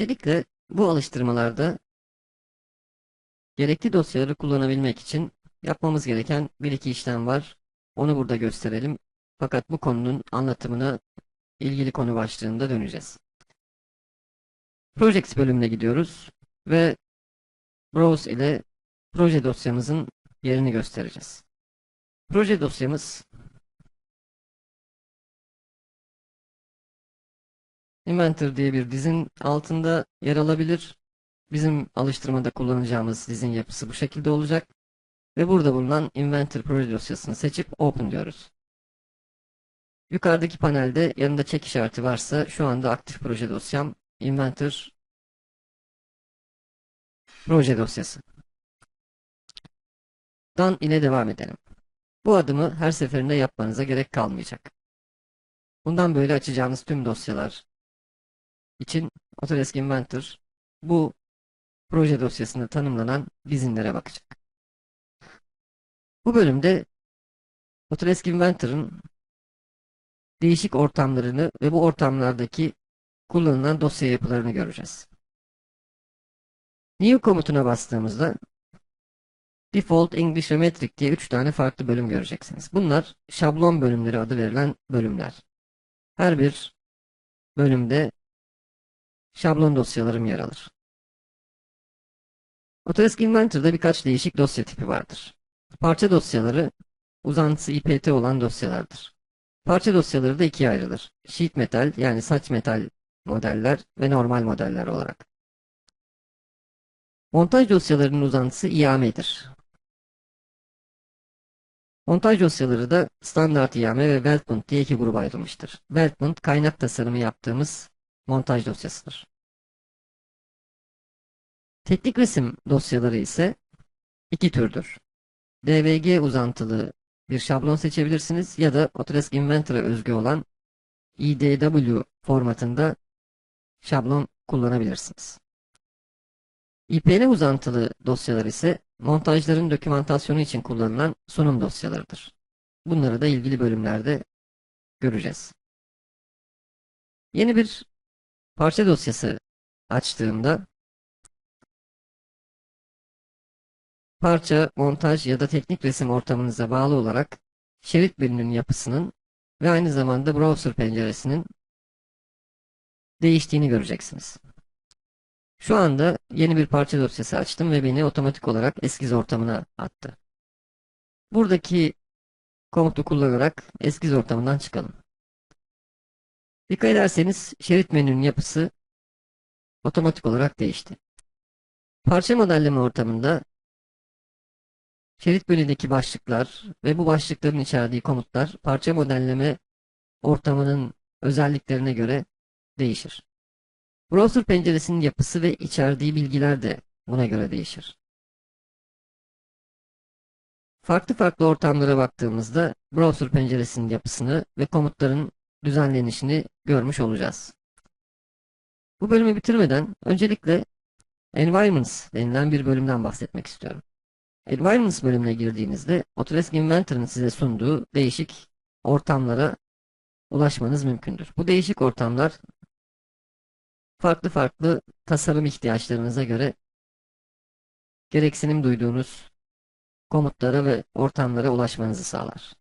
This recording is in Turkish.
Öncelikle bu alıştırmalarda gerekli dosyaları kullanabilmek için yapmamız gereken bir iki işlem var. Onu burada gösterelim. Fakat bu konunun anlatımına ilgili konu başlığında döneceğiz. Projects bölümüne gidiyoruz ve Browse ile proje dosyamızın yerini göstereceğiz. Proje dosyamız Inventor diye bir dizin altında yer alabilir. Bizim alıştırmada kullanacağımız dizin yapısı bu şekilde olacak. Ve burada bulunan Inventor proje dosyasını seçip Open diyoruz. Yukarıdaki panelde yanında çek işareti varsa şu anda aktif proje dosyam Inventor proje dosyası. Dan ile devam edelim. Bu adımı her seferinde yapmanıza gerek kalmayacak. Bundan böyle açacağınız tüm dosyalar için Autodesk Inventor bu proje dosyasında tanımlanan dizinlere bakacak. Bu bölümde Autodesk Inventor'ın değişik ortamlarını ve bu ortamlardaki kullanılan dosya yapılarını göreceğiz. New komutuna bastığımızda Default English ve Metric diye 3 tane farklı bölüm göreceksiniz. Bunlar şablon bölümleri adı verilen bölümler. Her bir bölümde şablon dosyalarım yer alır. Autodesk Inventor'da birkaç değişik dosya tipi vardır. Parça dosyaları uzantısı IPT olan dosyalardır. Parça dosyaları da ikiye ayrılır. Sheet metal yani saç metal modeller ve normal modeller olarak. Montaj dosyalarının uzantısı IAM'dir. Montaj dosyaları da standart IAM ve Weltbund diye iki gruba ayrılmıştır. Weltbund kaynak tasarımı yaptığımız montaj dosyasıdır. Teknik resim dosyaları ise iki türdür. DVG uzantılı bir şablon seçebilirsiniz ya da Autodesk Inventor'a özgü olan IDW formatında şablon kullanabilirsiniz. IPN uzantılı dosyalar ise montajların dokümantasyonu için kullanılan sunum dosyalarıdır. Bunları da ilgili bölümlerde göreceğiz. Yeni bir parça dosyası açtığımda parça, montaj ya da teknik resim ortamınıza bağlı olarak şerit biriminin yapısının ve aynı zamanda browser penceresinin değiştiğini göreceksiniz. Şu anda yeni bir parça dosyası açtım ve beni otomatik olarak eskiz ortamına attı. Buradaki komutu kullanarak eskiz ortamından çıkalım. Dikkat ederseniz şerit menünün yapısı otomatik olarak değişti. Parça modelleme ortamında şerit bölüdeki başlıklar ve bu başlıkların içerdiği komutlar parça modelleme ortamının özelliklerine göre değişir. Browser penceresinin yapısı ve içerdiği bilgiler de buna göre değişir. Farklı farklı ortamlara baktığımızda browser penceresinin yapısını ve komutların düzenlenişini görmüş olacağız. Bu bölümü bitirmeden öncelikle Environments denilen bir bölümden bahsetmek istiyorum. Environments bölümüne girdiğinizde Autodesk Inventor'ın size sunduğu değişik ortamlara ulaşmanız mümkündür. Bu değişik ortamlar farklı farklı tasarım ihtiyaçlarınıza göre gereksinim duyduğunuz komutlara ve ortamlara ulaşmanızı sağlar.